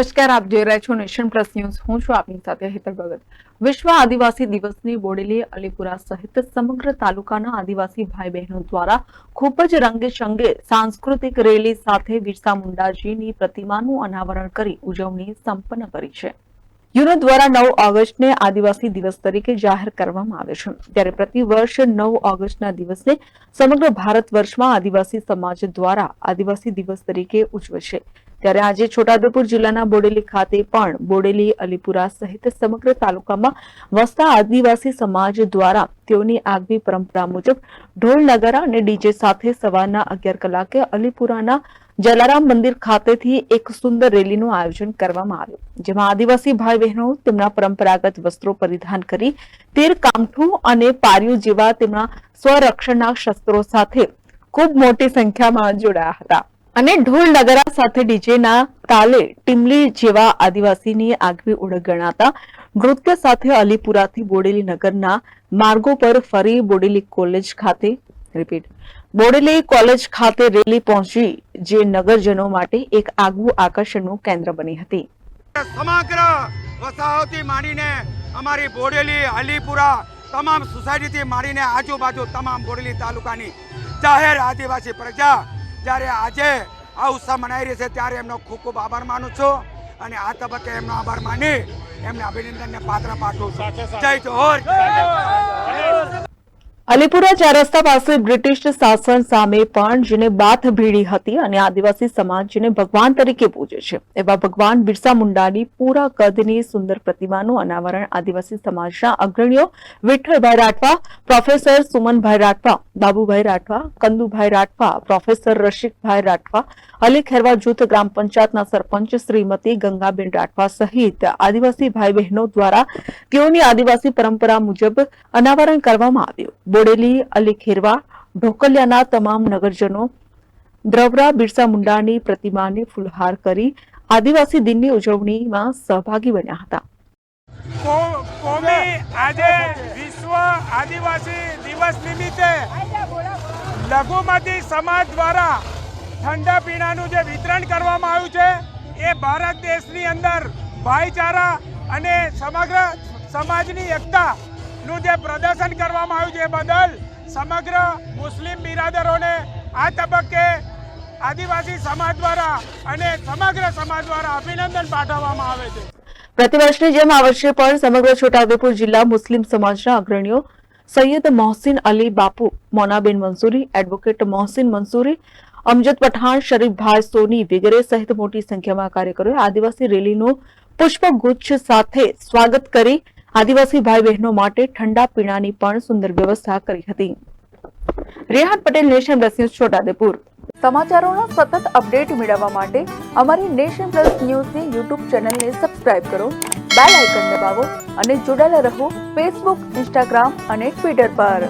નમસ્કાર, આપ જોઈ રહ્યા છો નેશન પ્લસ ન્યૂઝ. હું છું આપની સાથે હેતલ ભગત. વિશ્વ આદિવાસી દિવસની બોડેલી અલીપુરા સહિત સમગ્ર તાલુકાના આદિવાસી ભાઈ બહેનો દ્વારા ખૂબ જ રંગે સાંસ્કૃતિક રેલી સાથે બિરસા મુંડાજીની પ્રતિમાનું અનાવરણ કરી ઉજવણી સંપન્ન કરી છે. યુનો દ્વારા નવ ઓગસ્ટને આદિવાસી દિવસ તરીકે જાહેર કરવામાં આવે છે. ત્યારે પ્રતિ વર્ષ નવ ઓગસ્ટના દિવસે સમગ્ર ભારત વર્ષમાં આદિવાસી સમાજ દ્વારા આદિવાસી દિવસ તરીકે ઉજવે છે. ત્યારે આજે છોટાઉદેપુર જિલ્લાના બોડેલી ખાતે પણ બોડેલી, અલીપુરા સહિત સમગ્ર તાલુકામાં વસતા આદિવાસી સમાજ દ્વારા તેઓની આગવી પરંપરા મુજબ ઢોલ, નગારા અને ડીજે સાથે સવારના અગિયાર કલાકે અલીપુરાના જલારામ મંદિર ખાતેથી એક સુંદર રેલીનું આયોજન કરવામાં આવ્યું. જેમાં આદિવાસી ભાઈ બહેનો તેમના પરંપરાગત વસ્ત્રો પરિધાન કરી તીર કામઠું અને પારિયું જેવા તેમના સ્વરક્ષણના શસ્ત્રો સાથે ખૂબ મોટી સંખ્યામાં જોડાયા હતા. અને ઢોલ નગરા સાથે ડીજેના તાલે ટીમલી જેવા આદિવાસીની આગવી ઓળખ ગણાતા નૃત્ય સાથે અલીપુરાથી બોડેલી નગરના માર્ગો પર ફરી બોડેલી કોલેજ ખાતે રિપીટ બોડેલી કોલેજ ખાતે રેલી પહોંચી જે નગરજનો માટે એક આગવું આકર્ષણનું કેન્દ્ર બની હતી. સમગ્ર વસાહતી માંડીને અમારી બોડેલી, અલીપુરા તમામ સોસાયટીથી માંડીને આજુબાજુ તમામ બોડેલી તાલુકાની જાહેર આદિવાસી પ્રજા જ્યારે આજે આ ઉત્સવ મનાઈ રહી છે ત્યારે એમનો ખૂબ ખૂબ આભાર માનું છું અને આ તબક્કે એમનો આભાર માની એમને અભિનંદનને પાત્ર પાઠવું છું. જય જોહર અલીપુરા ચાર પાસે બ્રિટિશ શાસન સામે પણ જેને બાથ ભીડી હતી અને આદિવાસી સમાજ જેને ભગવાન તરીકે પૂજે છે, એવા ભગવાન બિરસા મુંડાની પૂરા કદની સુંદર પ્રતિમાનું અનાવરણ આદિવાસી સમાજના અગ્રણીઓ વિઠ્ઠલભાઈ રાઠવા, પ્રોફેસર સુમનભાઈ રાઠવા, બાબુભાઈ રાઠવા, કંદુભાઈ રાઠવા, પ્રોફેસર રશિકભાઈ રાઠવા, અલી ખેરવા જૂથ ગ્રામ પંચાયતના સરપંચ શ્રીમતી ગંગાબેન રાઠવા સહિત આદિવાસી ભાઈ બહેનો દ્વારા તેઓની આદિવાસી પરંપરા મુજબ અનાવરણ કરવામાં આવ્યું. બોડેલી, અલી ખેરવા, ઢોકલિયાના તમામ નગરજનો દ્રવરા બિરસા મુંડાની પ્રતિમાને ફૂલહાર કરી આદિવાસી દિનની ઉજવણીમાં સહભાગી બન્યા હતા. કોમી આજે વિશ્વ આદિવાસી દિવસ નિમિત્તે લઘુમતી સમાજ દ્વારા ઠંડા પીણાનું જે વિતરણ કરવામાં આવ્યું છે, એ ભારત દેશની અંદર ભાઈચારા અને સમગ્ર સમાજની એકતાનું જે પ્રદર્શન કરવામાં આવ્યું છે બદલ સમગ્ર મુસ્લિમ બિરાદરોને આ તબક્કે આદિવાસી સમાજ દ્વારા અને સમગ્ર સમાજ દ્વારા અભિનંદન પાઠવવામાં આવે છે. પ્રતિવર્ષની જેમ આ વર્ષે પણ સમગ્ર છોટાઉદેપુર જિલ્લા મુસ્લિમ સમાજના અગ્રણીઓ સૈયદ મોહસિન અલી બાપુ, મોનાબેન મંસૂરી, એડવોકેટ મોહસિન મંસૂરી, અમજદ પઠાણ, શરીફભાઈ સોની વગેરે સહિત મોટી સંખ્યામાં કાર્યકરોએ આદિવાસી રેલીનું પુષ્પગુચ્છ સાથે સ્વાગત કરી આદિવાસી ભાઈ બહેનો માટે ઠંડા પીણાની પણ સુંદર વ્યવસ્થા કરી હતી. Rehan Patel, nation plus news Chhotaudepur સમાચારોના સતત અપડેટ મેળવવા માટે અમારી નેશન પ્લસ ન્યૂઝની યુટ્યુબ ચેનલને સબસ્ક્રાઇબ કરો, બેલ આઇકન દબાવો અને જોડાયેલા રહો ફેસબુક, ઇન્સ્ટાગ્રામ અને ટ્વિટર પર.